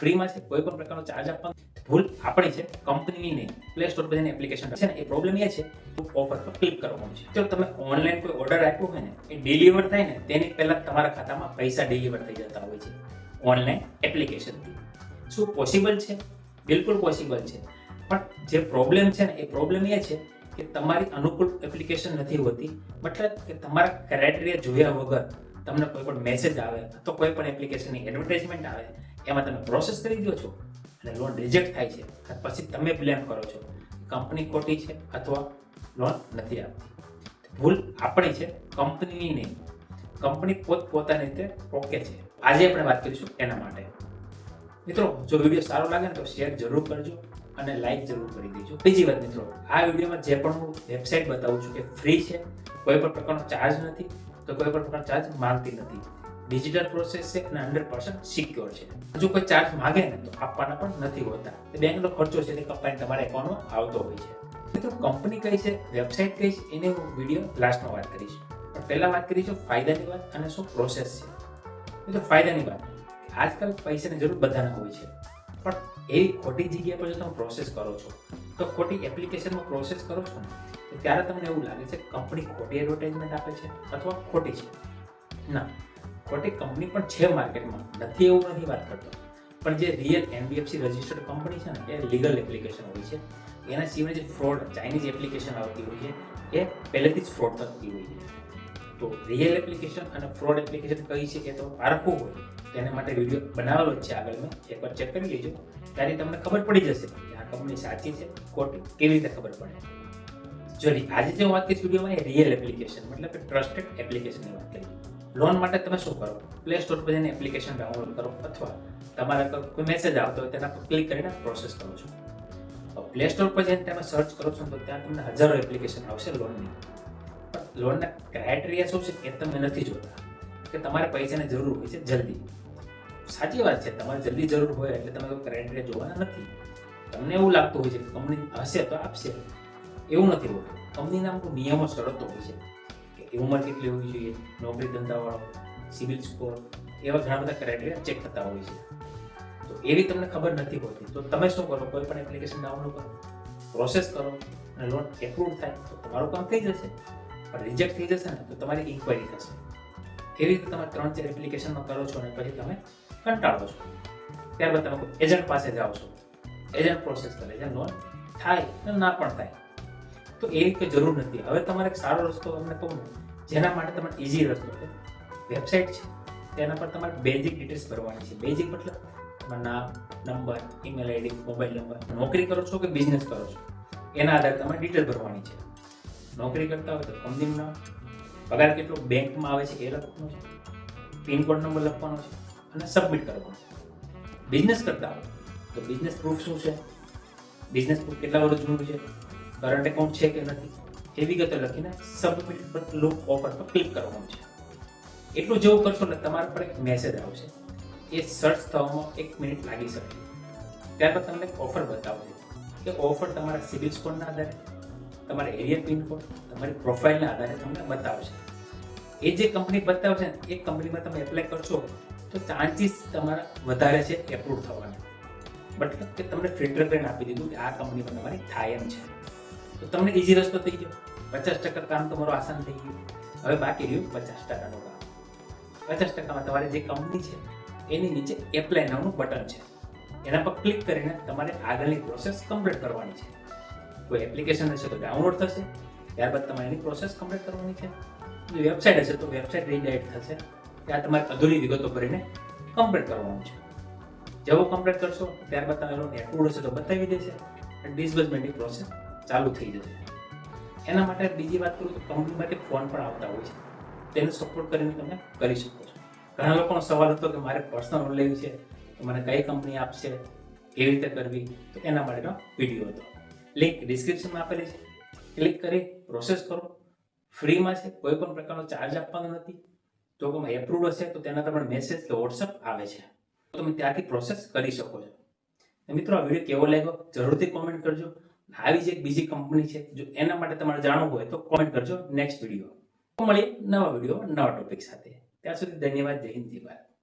ફ્રીમાં છે, કોઈ પણ પ્રકારનો ચાર્જ આપવાનો. ભૂલ આપણી છે કંપનીની નહીં પ્લે સ્ટોર પર એપ્લિકેશન છે ને, એ પ્રોબ્લેમ એ છે ઓફર પર ક્લિક કરવાનું છે. જો તમે ઓનલાઈન કોઈ ઓર્ડર આપ્યો હોય ને, એ ડિલિવર થાય ને, તેની પહેલા તમારા ખાતામાં પૈસા ડિલિવર થઈ જતા હોય છે ઓનલાઈન એપ્લિકેશનથી શું પોસિબલ છે? બિલકુલ પોસિબલ છે. પણ જે પ્રોબ્લેમ છે ને, એ પ્રોબ્લેમ એ છે કે તમારી અનુકૂળ એપ્લિકેશન નથી હોતી, મતલબ કે તમારા ક્રાઇટેરિયા જોયા વગર તમને કોઈ પણ મેસેજ આવે, તો કોઈ પણ એપ્લિકેશનની એડવર્ટાઇઝમેન્ટ આવે એમાં તમે પ્રોસેસ કરી દો છો અને લોન રિજેક્ટ થાય છે પછી તમે બ્લેમ કરો છો કંપની ખોટી છે અથવા લોન નથી આપતી. ભૂલ આપણી છે કંપનીની નહીં. કંપની પોત પોતાની રીતે રોકે છે. આજે આપણે વાત કરીશું એના માટે. મિત્રો, જો વીડિયો સારો લાગે ને તો શેર જરૂર કરજો અને લાઈક જરૂર કરી દેજો. બીજી વાત મિત્રો, આ વિડીયોમાં જે પણ હું વેબસાઇટ બતાવું છું કે ફ્રી છે. કોઈ પણ પ્રકારનો ચાર્જ નથી, તો કોઈ પણ પ્રકારનો ચાર્જ માંગતી નથી. ડિજિટલ પ્રોસેસ છે અને હંડ્રેડ પર્સન્ટ સિક્યોર છે. હજુ કોઈ ચાર્જ માગે ને તો આપવાના પણ નથી હોતા. બેંકનો ખર્ચો છે તે કપાઈને તમારા એકાઉન્ટમાં આવતો હોય છે. મિત્રો કંપની કઈ છે વેબસાઇટ કઈ છે, એની હું વીડિયો લાસ્ટમાં વાત કરીશ. પણ પહેલાં વાત કરીશું ફાયદાની વાત અને શું પ્રોસેસ છે. મિત્રો, ફાયદાની વાત. આજકાલ પૈસાની જરૂર બધાને હોય છે. પણ એવી ખોટી જગ્યા પર જો તમે પ્રોસેસ કરો છો, તો ખોટી એપ્લિકેશનમાં પ્રોસેસ કરો છો ને, તો ત્યારે તમને એવું લાગે છે કંપની ખોટી એડવર્ટાઇઝમેન્ટ આપે છે અથવા ખોટી છે. ના. ખોટી કંપની પણ છે માર્કેટમાં નથી એવું નથી વાત કરતો. પણ જે રિયલ એનબીએફસી રજિસ્ટર્ડ કંપની છે ને, એ લીગલ એપ્લિકેશન હોય છે. એના સિવાય જે ફ્રોડ ચાઇનીઝ એપ્લિકેશન આવતી હોય છે, એ પહેલેથી જ ફ્રોડ થતી હોય છે. તો રિયલ એપ્લિકેશન અને ફ્રોડ એપ્લિકેશન કઈ છે કે તો પારખવું હોય. તેના માટે વીડિયો બનાવેલો જ છે આગળ મેં. એકવાર ચેક કરી લેજો. ત્યારે તમને ખબર પડી જશે કે આ કંપની સાચી છે, ખોટી, કેવી રીતે ખબર પડે. જો આજે જે વાત કરીશ વિડીયોમાં એ રિયલ એપ્લિકેશન મતલબ કે ટ્રસ્ટેડ એપ્લિકેશનની વાત કરી લોન માટે તમે શું કરો? પ્લે સ્ટોર પર જઈને એપ્લિકેશન ડાઉનલોડ કરો અથવા તમારા કોઈ મેસેજ આવતો હોય તેના પર ક્લિક કરીને પ્રોસેસ કરો છો. પ્લે સ્ટોર પર જઈને તમે સર્ચ કરો છો તો ત્યાં તમને હજારો એપ્લિકેશન આવશે લોનની લોનના ક્રાઇટેરિયા શું છે એ તમે નથી જોતા. કે તમારે પૈસાની જરૂર હોય છે જલ્દી. સાચી વાત છે, તમારે જલ્દી જરૂર હોય એટલે તમે ક્રાઇટેરિયા જોવાના નથી. તમને એવું લાગતું હોય છે કે કંપની હશે તો આપશે. એવું નથી હોતું. કંપનીના અમુક નિયમો શરતો હોય છે. કે ઉંમર કેટલી હોવી જોઈએ, નોકરી ધંધાવાળો, સિવિલ સ્કોર, એવા ઘણા બધા ક્રાઇટેરિયા ચેક થતા હોય છે. તો એવી તમને ખબર નથી હોતી, તો તમે શું કરો? કોઈ પણ એપ્લિકેશન ડાઉનલોડ કરો પ્રોસેસ કરો અને લોન એપ્રુવ થાય, તો તમારું કામ થઈ જશે. પણ રિજેક્ટ થઈ જશે ને, તો તમારી ઇન્ક્વાયરી થશે. એવી રીતે તમે ત્રણ ચાર એપ્લિકેશનમાં કરો છો અને પછી તમે કંટાળો છો. ત્યારબાદ તમે એજન્ટ પાસે જાઓ છો. એજન્ટ પ્રોસેસ કરે છે લોન થાય ના પણ થાય. તો એ કે જરૂર નથી. હવે તમારે એક સારો રસ્તો તમને કહું જેના માટે તમારે ઇઝી રસ્તો છે. વેબસાઇટ છે. તેના પર તમારે બેઝિક ડિટેલ્સ ભરવાની છે. બેઝિક મતલબ તમારું નામ number email ID mobile number નોકરી કરો છો કે બિઝનેસ કરો છો? એના આધારે તમારે ડિટેલ ભરવાની છે. નોકરી કરતા હોય તો કંપનીનું નામ, પગાર કેટલો, બેંકમાં આવે છે એ લખવાનું છે. પિનકોડ નંબર લખવાનો છે અને સબમિટ કરવાનો છે. બિઝનેસ કરતા હોય તો બિઝનેસ પ્રૂફ શું છે? બિઝનેસ પ્રૂફ કેટલા વર્ષ જૂનું છે? કરંટ એકાઉન્ટ છે કે નથી એ વિગતો લખીને સબમિટ પર લુક ઓફર પર ક્લિક કરવાનું છે. એટલું જેવું કરશો ને તમારા પર એક મેસેજ આવશે એ સર્ચ થવામાં એક મિનિટ લાગી શકે. ત્યારબાદ તમને ઓફર બતાવશે કે ઓફર તમારા સિવિલ સ્કોરના આધારે, તમારા એરિયા પિનકોડ તમારી પ્રોફાઇલના આધારે તમને બતાવશે. એ જે કંપની બતાવશે ને, એ કંપનીમાં તમે એપ્લાય કરશો તો ચાન્સીસ તમારા વધારે છે એપ્રુવ થવાના. મતલબ કે તમને ફિલ્ટર કરીને આપી દીધું કે આ કંપનીમાં તમારી થાય એમ છે. તો તમને ઈઝી રસ્તો થઈ ગયો. પચાસ ટકા કામ તમારું આસાન થઈ ગયું. હવે બાકી રહ્યું પચાસ ટકાનું કામ પચાસ ટકામાં તમારી જે કંપની છે, એની નીચે એપ્લાય નામનું બટન છે. એના પર ક્લિક કરીને તમારે આગળની પ્રોસેસ કમ્પ્લીટ કરવાની છે. કોઈ એપ્લિકેશન હશે તો ડાઉનલોડ થશે. ત્યારબાદ તમારે એની પ્રોસેસ કમ્પ્લીટ કરવાની છે. વેબસાઇટ હશે તો વેબસાઇટ રીડાયરેક્ટ થશે. ત્યાં તમારે અધૂરી વિગતો ભરીને કમ્પ્લીટ કરવાનું છે. જેવો કમ્પ્લીટ કરશો, ત્યારબાદ તમે એપ્રુવડ હશે તો બતાવી દેશે. ડિસબર્સમેન્ટની પ્રોસેસ ચાલુ થઈ જશે એના માટે બીજી વાત કરું તો કંપની માટે ફોન પણ આવતા હોય છે. તેને સપોર્ટ કરીને તમે કરી શકો છો. ઘણા લોકોનો સવાલ હતો કે મારે પર્સનલ લોન લેવી છે, તો મને કઈ કંપની આપશે કેવી રીતે કરવી, તો એના માટેનો વીડિયો હતો. લિંક ડિસ્ક્રિપ્શનમાં આપેલી છે. ક્લિક કરી પ્રોસેસ કરો. ફ્રીમાં છે, કોઈ પણ પ્રકારનો ચાર્જ આપવાનો નથી. જો તમે એપ્રુવ હશે, તો તેના તમને મેસેજ કે વોટ્સઅપ આવે છે. તો તમે ત્યાંથી પ્રોસેસ કરી શકો છો. મિત્રો, આ વીડિયો કેવો લાગ્યો? જરૂરથી કોમેન્ટ કરજો. આવી જ એક બીજી કંપની છે, જો એના માટે તમારે જાણવું હોય તો કોમેન્ટ કરજો. નેક્સ્ટ વીડિયો મળીએ નવા વીડિયો નવા ટોપિક સાથે. ત્યાં સુધી ધન્યવાદ. જય હિન્દ, જય ભારત.